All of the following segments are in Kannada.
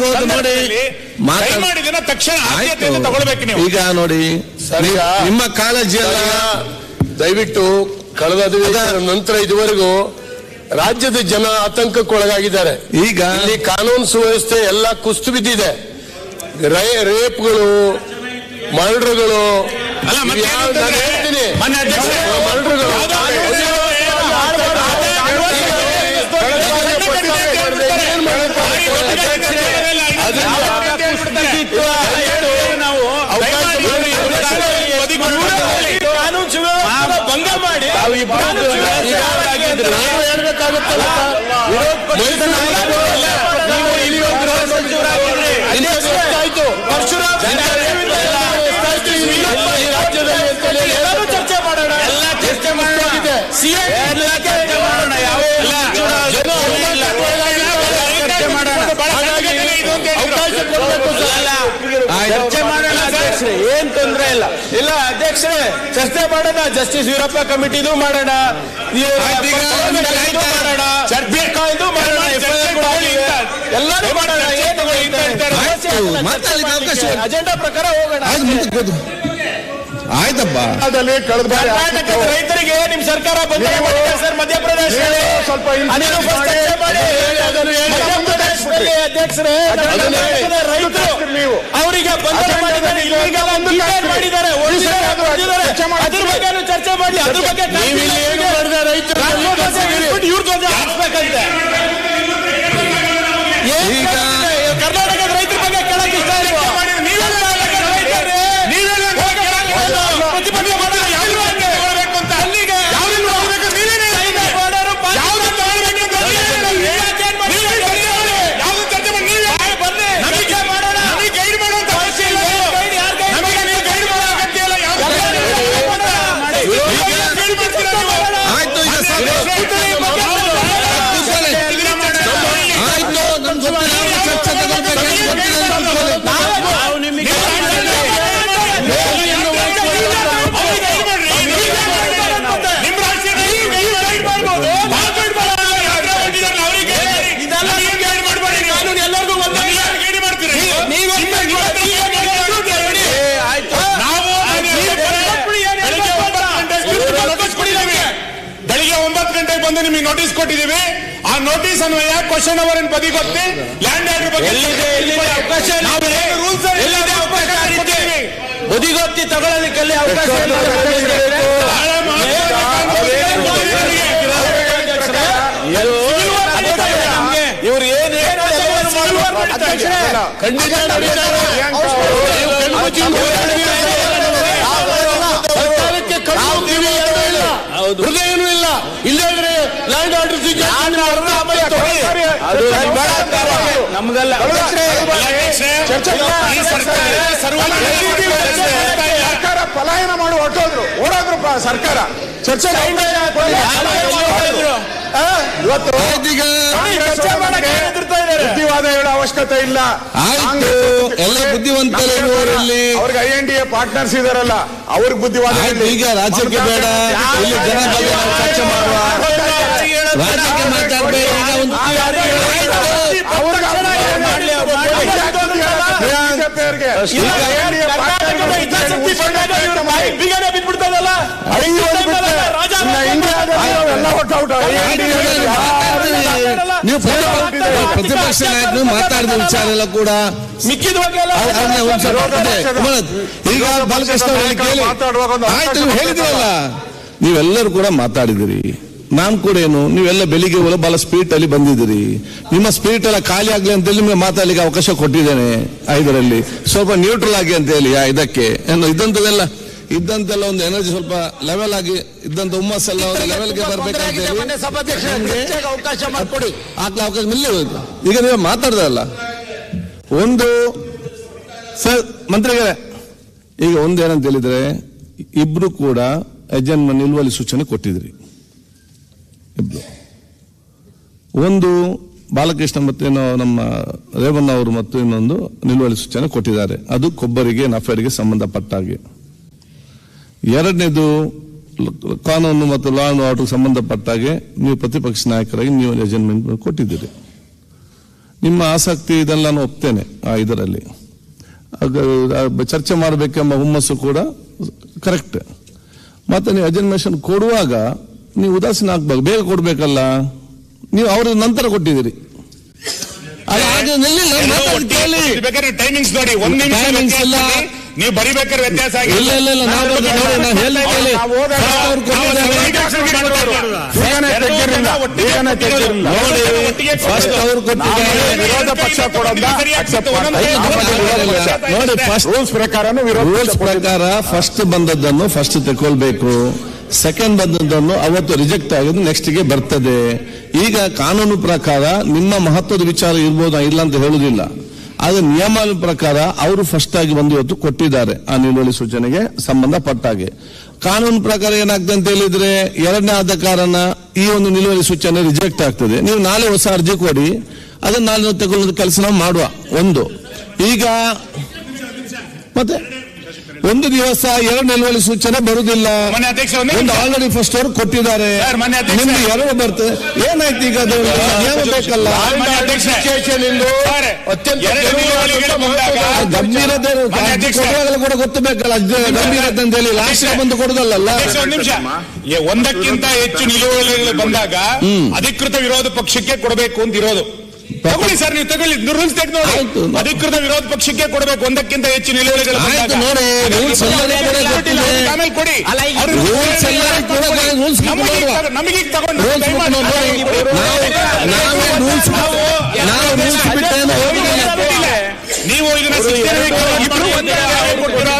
ಹೋದ್ ನೋಡಿ ತಕ್ಷಣ ಆದ್ಯತೆಯನ್ನು ಆಯ್ತು. ತಗೊಳ್ಬೇಕು ನೀವು ಈಗ ನೋಡಿ ಸರ್, ನಿಮ್ಮ ಕಾಳಜಿ ಎಲ್ಲ ದಯವಿಟ್ಟು ಕಳೆದ ಅಧಿವೇಶನ ನಂತರ ಇದುವರೆಗೂ ರಾಜ್ಯದ ಜನ ಆತಂಕಕ್ಕೊಳಗಾಗಿದ್ದಾರೆ ಈಗ ಇಲ್ಲಿ ಕಾನೂನು ಸುವ್ಯವಸ್ಥೆ ಎಲ್ಲ ಕುಸ್ತು ಬಿದ್ದಿದೆ ರೇ- ರೇಪ್ಗಳು ಮರ್ಡರ್ಗಳು ಹೇಳ್ತೀನಿ ಭಂಗ ಮಾಡಿ ಎಷ್ಟಾಯ್ತು? ಪರಶುರಾಮ್ ರಾಜ್ಯದಲ್ಲಿ ಚರ್ಚೆ ಮಾಡೋಣ. ಎಲ್ಲ ಚರ್ಚೆ ಮಾಡೋಣ. ಚರ್ಚೆ ಮಾಡೋಣ ಅಧ್ಯಕ್ಷರೇ ಏನ್ ತೊಂದ್ರೆ ಇಲ್ಲ. ಇಲ್ಲ ಅಧ್ಯಕ್ಷರೇ ಚರ್ಚೆ ಮಾಡೋಣ. ಜಸ್ಟಿಸ್ ಯೂರಪ್ಪ ಕಮಿಟಿದು ಮಾಡೋಣ. ಎಲ್ಲರೂ ಮಾಡೋಣ. ಅಜೆಂಡಾ ಪ್ರಕಾರ ಹೋಗೋಣ. ಆಯ್ತಪ್ಪ. ಕರ್ನಾಟಕದ ರೈತರಿಗೆ ನಿಮ್ ಸರ್ಕಾರ ಬಂದ್ರೆ ಸರ್ ಮಧ್ಯಪ್ರದೇಶ ಸ್ವಲ್ಪ ಅಧ್ಯಕ್ಷರೇ ರೈತರು ಅವರಿಗೆ ಬಂಧನ ಮಾಡಿದ್ದಾರೆ. ಮಾಡಿದ್ದಾರೆ. ಅದ್ರ ಬಗ್ಗೆ ಚರ್ಚೆ ಮಾಡಿ ಅದ್ರ ಬಗ್ಗೆ ಬಂದು ನಿಮಗೆ ನೋಟಿಸ್ ಕೊಟ್ಟಿದ್ದೀವಿ. ಆ ನೋಟಿಸ್ ಅನ್ವಯ ಕ್ವಶನ್ ಅವರ್ ಗೊತ್ತಿ? ಲ್ಯಾಂಡ್ ಆರ್ಡರ್ ಬಗ್ಗೆ ಇಲ್ಲ. ಕೊಟ್ಟಿದ್ದೀವಿ. ಬದಿಗೊತ್ತಿ ತಗೊಳ್ಳೋದಕ್ಕೆ ಅವಕಾಶ ಇಲ್ಲ. ಇವ್ರು. ಏನ್ ಹೇಳ್ತಾರೆ ಖಂಡಿತ ಇಲ್ಲ. ಹೃದಯನೂ ಇಲ್ಲ. ಆರ್ಡರ್ ಈ ಸರ್ಕಾರ ಪಲಾಯನ ಮಾಡಿ ಹೊಟ್ಟೋದ್ರು ಓಡೋದ್ರು ಸರ್ಕಾರ ಚರ್ಚೆ ಇವತ್ತು. ಬುದ್ಧಿವಾದ ಹೇಳೋ ಅವಶ್ಯಕತೆ ಇಲ್ಲ ಎಲ್ಲ ಬುದ್ಧಿವಂತರು ಇರುವವರಲ್ಲಿ ಅವ್ರಿಗೆ I N D A partners ಇದಾರಲ್ಲ ಅವ್ರಿಗೆ ಬುದ್ಧಿವಾದ ಈಗ ರಾಜ್ಯಕ್ಕೆ ಬೇಡ ಜನ ಬಗ್ಗೆ ನಾವು ಚರ್ಚೆ ಮಾಡುವ ರಾಜ್ಯಕ್ಕೆ ಮಾತಾಡ್ಬೇಡಿ ಈಗ ಒಂದು ಅವ್ರಿಗೆ ಮಾಡ್ಲಿ, ಅವ್ರು ಮಾಡ್ಲಿ. BJP ಅವ್ರಿಗೆ ಈಗ ಕರ್ನಾಟಕದ ಹಿತಾಸಕ್ತಿ ಬಂದಾಗ ಇವ್ರ ಬಾಯಿ ಬೀಗನೆ ಬಿದ್ಬಿಡ್ತದಲ್ಲ ಅಡಿಗೆ ಹೋಗ್ಬಿಟ್ರೆ ರಾಜ ಇನ್ನ ಇಂಡಿಯಾದಲ್ಲಿ ಎಲ್ಲ ಹೊರಟೌಟ್ ನೀವು ಪ್ರತಿಪಕ್ಷ- ನಾಯಕರು ಮಾತಾಡಿದ ವಿಚಾರ ಎಲ್ಲ ಕೂಡ. ಈಗ ಬಾಲಕೃಷ್ಣ ಹೇಳಿದ್ರಲ್ಲ. ನೀವೆಲ್ಲರೂ ಕೂಡ ಮಾತಾಡಿದಿರಿ. ನಾನ್ ಕೂಡ ಏನು ನೀವೆಲ್ಲ ಬೆಳಿಗ್ಗೆ ಹೋಗಲು ಬಹಳ ಸ್ಪೀಡ್ ಅಲ್ಲಿ ಬಂದಿದ್ದೀರಿ. ನಿಮ್ಮ ಸ್ಪೀಡ್ ಎಲ್ಲ ಖಾಲಿ ಆಗ್ಲಿ ಅಂತ ಹೇಳಿ ನಿಮಗೆ ಮಾತಾಡಲಿಕ್ಕೆ ಅವಕಾಶ ಕೊಟ್ಟಿದ್ದೇನೆ ಐದರಲ್ಲಿ. ಸ್ವಲ್ಪ ನ್ಯೂಟ್ರಲ್ ಆಗಿ ಅಂತ ಹೇಳಿ ಇದಕ್ಕೆ. ಏನು ಇದ್ದಂಥದ್ದೆಲ್ಲ ಇದ್ದಂತೆಲ್ಲ ಒಂದು ಎನರ್ಜಿ ಸ್ವಲ್ಪ ಲೆವೆಲ್ ಆಗಿ ಇದ್ದಂತ ಹುಮ್ಮಸ್ಸೆಲ್ಲ ಒಂದು ಲೆವೆಲ್ಗೆ ಬರ್ಬೇಕಂತ ಅವಕಾಶ ಮಾಡಿಕೊಡಿ. ಆಗ್ಲಾ ಅವಕಾಶ ಹೋಯ್ತು. ಈಗ ನೀವು ಮಾತಾಡ್ದಲ್ಲ ಒಂದು ಸರ್ ಮಂತ್ರಿಗಳೇ ಈಗ ಒಂದು ಏನಂತ ಹೇಳಿದ್ರೆ ಇಬ್ರು ಕೂಡ ಯಜನ್ಮ ನಿಲುವಳಿ ಸೂಚನೆ ಕೊಟ್ಟಿದ್ರಿ. ಇಬ್ರು. ಒಂದು ಬಾಲಕೃಷ್ಣ ಮತ್ತು ನಮ್ಮ ರೇವಣ್ಣ ಅವರು ಮತ್ತು ಇನ್ನೊಂದು ನಿಲುವಳಿ ಸೂಚನೆ ಕೊಟ್ಟಿದ್ದಾರೆ. ಅದು ಕೊಬ್ಬರಿಗೆ ನಫೇಡ್ಗೆ ಸಂಬಂಧಪಟ್ಟ ಹಾಗೆ ಎರಡನೇದು ಕಾನೂನು ಮತ್ತು ಲಾ ಅಂಡ್ ಸಂಬಂಧಪಟ್ಟ ಹಾಗೆ ನೀವು ಪ್ರತಿಪಕ್ಷ ನಾಯಕರಾಗಿ ನೀವು ಅಜೆಂಡ್ಮೆಂಟ್ ಕೊಟ್ಟಿದ್ದೀರಿ. ನಿಮ್ಮ ಆಸಕ್ತಿ ಇದೆಲ್ಲ ನಾನು ಒಪ್ತೇನೆ ಆ ಇದರಲ್ಲಿ. ಚರ್ಚೆ ಮಾಡಬೇಕೆಂಬ ಹುಮ್ಮಸ್ಸು ಕೂಡ ಕರೆಕ್ಟ್ ಮತ್ತೆ ನೀವು ಅಜನ್ಮೇಷನ್ ಕೊಡುವಾಗ ನೀವು ಉದಾಸೀನ ಆಗ್ಬೇಕು ಬೇಗ ಕೊಡ್ಬೇಕಲ್ಲ? ನೀವು ಅವ್ರ ನಂತರ ಕೊಟ್ಟಿದ್ದೀರಿ. ಟೈಮಿಂಗ್ಸ್ ನೋಡಿ ಒಂದು ನಿಮಿಷ ಇಲ್ಲ. ನೀವು ಬರಿಬೇಕಾದ್ರೆ ವ್ಯತ್ಯಾಸ ಇಲ್ಲ ಇಲ್ಲ ನಾವು ಫಸ್ಟ್ ಅವ್ರು ವಿರೋಧ ಪಕ್ಷ. ನೋಡಿ ಫಸ್ಟ್ ರೂಲ್ಸ್ ಪ್ರಕಾರ ಫಸ್ಟ್ ಬಂದದ್ದನ್ನು ಫಸ್ಟ್ ತಗೊಳ್ಬೇಕು ಸೆಕೆಂಡ್ ಬಂದದ್ದನ್ನು ಅವತ್ತು ರಿಜೆಕ್ಟ್ ಆಗಿದ್ದು ನೆಕ್ಸ್ಟ್ಗೆ ಬರ್ತದೆ. ಈಗ ಕಾನೂನು ಪ್ರಕಾರ ನಿಮ್ಮ ಮಹತ್ವದ ವಿಚಾರ ಇರ್ಬೋದಾ ಇಲ್ಲ ಅಂತ ಹೇಳುದಿಲ್ಲ. ಆದ್ರೆ ನಿಯಮ ಪ್ರಕಾರ ಅವರು ಫಸ್ಟ್ ಆಗಿ ಬಂದು ಇವತ್ತು ಕೊಟ್ಟಿದ್ದಾರೆ ಆ ನಿಲುವಳಿ ಸೂಚನೆಗೆ ಸಂಬಂಧಪಟ್ಟ ಹಾಗೆ ಕಾನೂನು ಪ್ರಕಾರ ಏನಾಗ್ತದೆ ಅಂತ ಹೇಳಿದ್ರೆ ಎರಡನೇ ಆದ ಕಾರಣ ಈ ಒಂದು ನಿಲುವಳಿ ಸೂಚನೆ ರಿಜೆಕ್ಟ್ ಆಗ್ತದೆ. ನೀವು ನಾಳೆ ಹೊಸ ಅರ್ಜಿ ಕೊಡಿ, ಅದನ್ನ ನಾಳೆ ತಗೊಳ್ಳೋದು ಕೆಲಸ ನಾವು ಮಾಡುವ. ಒಂದು. ಈಗ ಮತ್ತೆ ಒಂದು ದಿವಸ ಎರಡು ನಿಲುವಳಿ ಸೂಚನೆ ಬರುವುದಿಲ್ಲ ಒಂದು ಆಲ್ರೆಡಿ ಫಸ್ಟ್ ಅವರು ಕೊಟ್ಟಿದ್ದಾರೆ. ನಿಮ್ಗೆ ಎರಡು ಬರ್ತದೆ ಏನಾಯ್ತು ಈಗ ಅದು? ನಿಯಮ ಬೇಕಲ್ಲ? ಗಂಭೀರತೆ ಕೊಡುವಾಗಲೂ ಕೂಡ ಗೊತ್ತಬೇಕಲ್ಲ. ಬೇಕಲ್ಲ ಗಂಭೀರತೆ ಅಂತ ಹೇಳಿ ಲಾಸ್ಟ್ ಬಂದು ಕೊಡುದಲ್ಲ ಒಂದಕ್ಕಿಂತ ಹೆಚ್ಚು ನಿಲುವಳಿಗಳು ಬಂದಾಗ ಅಧಿಕೃತ ವಿರೋಧ ಪಕ್ಷಕ್ಕೆ ಕೊಡಬೇಕು ಅಂತ ಇರೋದು. ತಗೊಳ್ಳಿ ಸರ್ ನೀವು ತಗೊಳ್ಳಿ. ರೂಲ್ಸ್ ತೆಗೆದು ಆಯ್ತು. ನೋಡಿ ಅಧಿಕೃತ ವಿರೋಧ ಪಕ್ಷಕ್ಕೆ ಕೊಡಬೇಕು. ಒಂದಕ್ಕಿಂತ ಹೆಚ್ಚು ನಿಲುವಳಿಗಳು ಆಯ್ತು ಬಂದಾಗ ನೋಡಿ, rules ಎಲ್ಲರಿಗೂ ಕೂಡ ಗೊತ್ತಿದೆ. ಆಮೇಲೆ ಕೊಡಿ. ಅವ್ರು ರೂಲ್ಸ್ ಎಲ್ಲರಿಗೂ ಕೂಡ ರೂಲ್ಸ್ ನಮಗೆ ಈಗ ತಗೊ- ನಮಗೆ ಈಗ ತಗೊಂಡು ರೂಲ್ಸ್ ದಯಮಾಡಿ. ನಾವು ನಾವೇ ರೂಲ್ಸ್ ನಾವು ರೂಲ್ಸ್ ಬಿಟ್ಟೇನು ಹೋಗಿಲ್ಲ ನೀವು ಇದನ್ನ ಸಿಸ್ಟಮ್ಯಾಟಿಕ್ ಇಬ್ರು ಒಂದೇ ಆಗಿ ಕೊಟ್ಟಿರೋ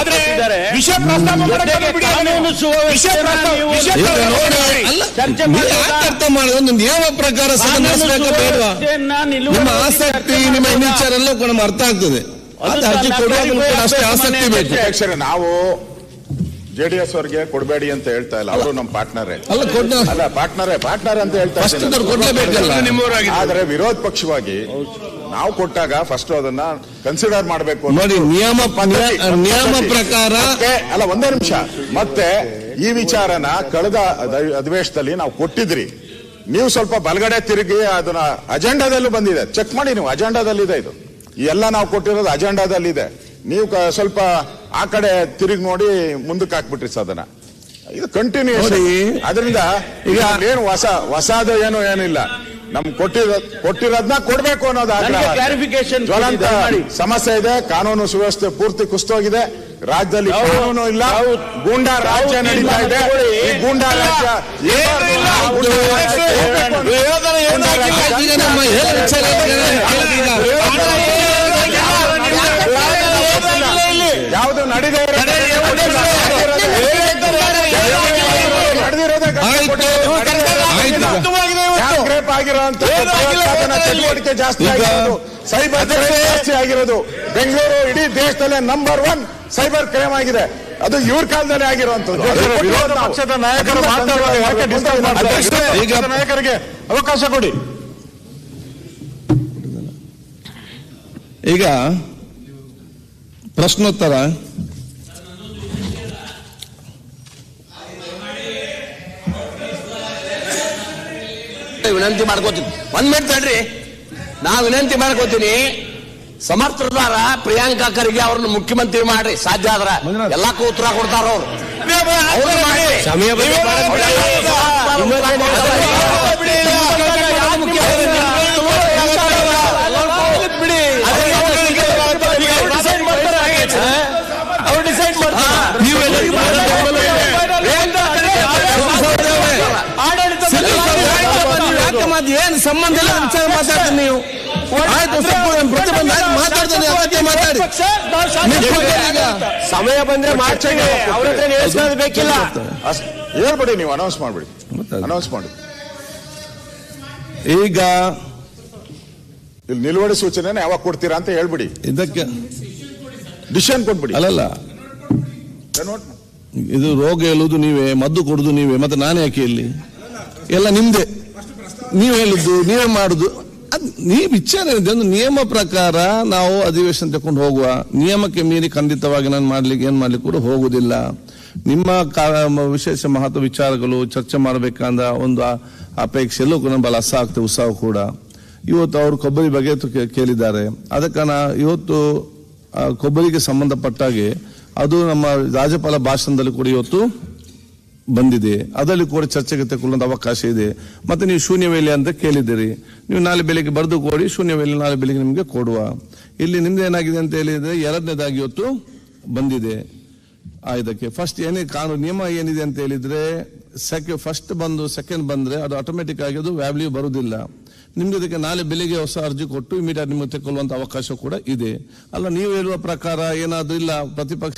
ಆದ್ರೆ ಪ್ರಸ್ತಾಪ ನೋಡಿ. ಮಾಡಿ. ಅರ್ಥ ಒಂದು ನಿಯಮ ಪ್ರಕಾರ ನಿಮ್ಮ ಆಸಕ್ತಿ ನಿಮ್ಮ ವಿಚಾರ ಎಲ್ಲ ಕೂಡ ಅರ್ಥ ಆಗ್ತದೆ. ಅರ್ಜಿ ಕೊಡುವಾಗಲೂ ಅಷ್ಟೇ ಆಸಕ್ತಿ ಬೇಕು. ಅಧ್ಯಕ್ಷರೇ ನಾವು ಜೆಡಿಎಸ್ ಅವರಿಗೆ ಕೊಡಬೇಡಿ ಅಂತ ಹೇಳ್ತಾ ಇಲ್ಲ. ಅವರು ನಮ್ಮ ಪಾರ್ಟ್ನರ್. ಅಲ್ಲ ಪಾರ್ಟ್ನರೇ ಪಾರ್ಟ್ನರ್ ಅಂತ ಹೇಳ್ತಾ ಇದ್ದಾರೆ. ಆದ್ರೆ ವಿರೋಧ ಪಕ್ಷವಾಗಿ ನಾವು ಕೊಟ್ಟಾಗ ಫಸ್ಟ್ ಅದನ್ನ ಕನ್ಸಿಡರ್ ಮಾಡಬೇಕು ನೋಡಿ ನಿಯಮ ನಿಯಮ ಪ್ರಕಾರ ಅಲ್ಲ ಒಂದೇ ನಿಮಿಷ. ಮತ್ತೆ ಈ ವಿಚಾರನ ಕಳೆದ ಅಧ- ಅಧಿವೇಶನದಲ್ಲಿ ನಾವು ಕೊಟ್ಟಿದ್ರಿ. ನೀವು ಸ್ವಲ್ಪ ಬಲಗಡೆ ತಿರುಗಿ ಅದನ್ನ ಅಜೆಂಡಾದಲ್ಲೂ ಬಂದಿದೆ. ಚೆಕ್ ಮಾಡಿ ನೀವು ಅಜೆಂಡಾದಲ್ಲಿ ಇದೆ. ಇದು ಎಲ್ಲ ನಾವು ಕೊಟ್ಟಿರೋದು ಅಜೆಂಡಾದಲ್ಲಿದೆ. ನೀವು ಕ- ಸ್ವಲ್ಪ ಆ ಕಡೆ ತಿರುಗಿ ನೋಡಿ ಮುಂದಕ್ಕೆ ಹಾಕ್ಬಿಟ್ರಿ ಸದನ ಇದು ಕಂಟಿನ್ಯೂ ಅದರಿಂದ ಈಗ ಏನು ಹೊಸ ಹೊಸದು ಏನು ಏನಿಲ್ಲ. ನಮ್ ಕೊಟ್ಟಿರೋ ಕೊಟ್ಟಿರೋದನ್ನ ಕೊಡ್ಬೇಕು ಅನ್ನೋದು ಕ್ಲಾರಿಫಿಕೇಶನ್ ಜ್ವಲಂತ ಸಮಸ್ಯೆ ಇದೆ ಕಾನೂನು ಸುವ್ಯವಸ್ಥೆ ಪೂರ್ತಿ ಕುಸ್ತೋಗಿದೆ. ರಾಜ್ಯದಲ್ಲಿ ಕಾನೂನು ಇಲ್ಲ. ಗೂಂಡಾ ರಾಜ್ಯ ನಡೀತಾ ಇದೆ. ಗೂಂಡಾ ರಾಜ್ಯ ಇರ್ಬಾರ್ದು. ಆ ಗೂಂಡಾ ರಾಜ್ಯ ಹೋಗ್ಬೇಕು ಅಂತ. ಗೂಂಡಾ ರಾಜ್ಯ ಈಗ ನಮ್ಮ ಹೇಳ ವಿಚಾರ ಈಗ ಯಾವುದು ನಡೆದೇ ಆಯ್ತು ಆಯ್ತು ಭಯೋತ್ಪಾದನಾ ಚಟುವಟಿಕೆ ಜಾಸ್ತಿ ಆಗಿರೋದು ಸೈಬರ್ ಕ್ರೈಮ್ ಜಾಸ್ತಿ ಆಗಿರೋದು. ಬೆಂಗಳೂರು ಇಡೀ ದೇಶದಲ್ಲೇ ನಂಬರ್ ಒನ್ ಸೈಬರ್ ಕ್ರೈಮ್ ಆಗಿದೆ. ಅದು ಇವ್ರ ಕಾಲದಲ್ಲಿ ಆಗಿರುವಂತದ್ದು ವಿರೋಧ ಪಕ್ಷದ ನಾಯಕರು ಮಾತಾಡುವಾಗ ಯಾಕೆ ಡಿಸ್ಟರ್ಬ್ ಈಗ ನಾಯಕರಿಗೆ ಅವಕಾಶ ಕೊಡಿ. ಈಗ ಪ್ರಶ್ನೋತ್ತರ. ವಿನಂತಿ ಮಾಡ್ಕೋತೀನಿ ಒಂದ್ ಮಿನಿಟ್ ತಡ್ರಿ. ನಾ ವಿನಂತಿ ಮಾಡ್ಕೋತೀನಿ ಸಮರ್ಥದಾರ ಪ್ರಿಯಾಂಕಾ ಖರ್ಗೆ ಅವ್ರನ್ನ ಮುಖ್ಯಮಂತ್ರಿ ಮಾಡ್ರಿ. ಸಾಧ್ಯ ಆದ್ರ ಎಲ್ಲಕ್ಕೂ ಉತ್ತರ ಕೊಡ್ತಾರ ಅವ್ರು. ಏನು ಸಂಬಂಧ ಇಲ್ಲ ವಿಚಾರ ಮಾತಾಡ್ತೀನಿ ನೀವು. ಆಯ್ತು ಸ್ವಲ್ಪ ಪ್ರತಿಬಂಧ ಆಯ್ತು ಮಾತಾಡ್ತೀನಿ ಅಗತ್ಯ ಮಾತಾಡಿ. ನೀವು ಸಮಯ ಬಂದ್ರೆ ಮಾಡ್ಬಿಡಿ ಅವ್ರ ಹತ್ರ ನಿಲ್ಲಿಸ್ಕೊಳ್ಳೋದು ಬೇಕಿಲ್ಲ. ಅಷ್ಟ್- ಹೇಳ್ಬಿಡಿ ನೀವು ಅನೌನ್ಸ್ ಮಾಡ್ಬಿಡಿ. ಅನೌನ್ಸ್ ಮಾಡಿ ಈಗ ಇಲ್ಲಿ ನಿಲುವಳಿ ಸೂಚನೆ ಯಾವಾಗ ಕೊಡ್ತೀರಾ ಅಂತ ಹೇಳ್ಬಿಡಿ. ಇದಕ್ಕೆ ಡಿಸಿಷನ್ ಕೊಟ್ಬಿಡಿ. ಅಲ್ಲಲ್ಲ. ಇದು ರೋಗ ಹೇಳುದು ನೀವೇ ಮದ್ದು ಕೊಡುದು ನೀವೇ ಮತ್ತೆ ನಾನು ಯಾಕೆ ಇಲ್ಲಿ? ಎಲ್ಲ ನಿಮ್ದೆ. ನೀವು ಹೇಳಿದ್ದು, ನೀವೇ ಮಾಡುದು. ನೀ ನೀವು ವಿಚಾರ ಏನಿದೆ ಒಂದು ನಿಯಮ ಪ್ರಕಾರ ನಾವು ಅಧಿವೇಶನ ತಕೊಂಡು ಹೋಗುವ. ನಿಯಮಕ್ಕೆ ಮೀರಿ ಖಂಡಿತವಾಗಿ ನಾನು ಮಾಡ್ಲಿಕ್ಕೆ, ಏನ್ ಮಾಡ್ಲಿಕ್ಕೆ ಕೂಡ ಹೋಗುದಿಲ್ಲ. ನಿಮ್ಮ ವಿಶೇಷ ಮಹತ್ವ ವಿಚಾರಗಳು, ಚರ್ಚೆ ಮಾಡಬೇಕಂದ ಒಂದು ಅಪೇಕ್ಷೆ ಎಲ್ಲೂ ಕೂಡ ಬಲ ಆಗ್ತದೆ, ಉತ್ಸಾಹ ಕೂಡ. ಇವತ್ತು ಅವರು ಕೊಬ್ಬರಿ ಬಗ್ಗೆ ಕೇಳಿದ್ದಾರೆ. ಕಾರಣ ಇವತ್ತು ಕೊಬ್ಬರಿಗೆ ಸಂಬಂಧಪಟ್ಟಾಗೆ, ಅದು ನಮ್ಮ ರಾಜ್ಯಪಾಲ ಭಾಷಣದಲ್ಲಿ ಕೂಡ ಇವತ್ತು ಬಂದಿದೆ. ಅದರಲ್ಲಿ ಕೂಡ ಚರ್ಚೆಗೆ ತೆಗೊಳ್ಳುವಂತ ಅವಕಾಶ ಇದೆ. ಮತ್ತೆ ನೀವು ಶೂನ್ಯ ವೇಳೆ ಅಂತ ಕೇಳಿದ್ದೀರಿ. ನೀವು ನಾಳೆ ಬೆಳಿಗ್ಗೆ ಬರೆದು ಕೊಡಿ. ಶೂನ್ಯ ವೇಳೆ ನಾಳೆ ಬೆಳಿಗ್ಗೆ ನಿಮಗೆ ಕೊಡುವ. ಇಲ್ಲಿ ನಿಮ್ದು ಏನಾಗಿದೆ ಅಂತ ಹೇಳಿದ್ರೆ ಎರಡನೇದಾಗಿ ಇವತ್ತು ಬಂದಿದೆ. ಇದಕ್ಕೆ ಫಸ್ಟ್ ಏನೇ ಕಾನೂನು, ನಿಯಮ ಏನಿದೆ ಅಂತ ಹೇಳಿದ್ರೆ ಸೆಕೆ ಫಸ್ಟ್ ಬಂದು ಸೆಕೆಂಡ್ ಬಂದ್ರೆ ಅದು ಆಟೋಮೆಟಿಕ್ ಆಗಿ ಅದು ವ್ಯಾಲ್ಯೂ ಬರುವುದಿಲ್ಲ. ನಿಮ್ಗೆ ಇದಕ್ಕೆ ನಾಳೆ ಬೆಳಿಗ್ಗೆ ಹೊಸ ಅರ್ಜಿ ಕೊಟ್ಟು ಇಮಿಡಿಯೇಟ್ ನಿಮಗೆ ತೆಗೊಳ್ಳುವಂಥ ಅವಕಾಶ ಕೂಡ ಇದೆ. ಅಲ್ಲ, ನೀವು ಹೇಳುವ ಪ್ರಕಾರ ಏನಾದರೂ ಇಲ್ಲ, ಪ್ರತಿಪಕ್ಷ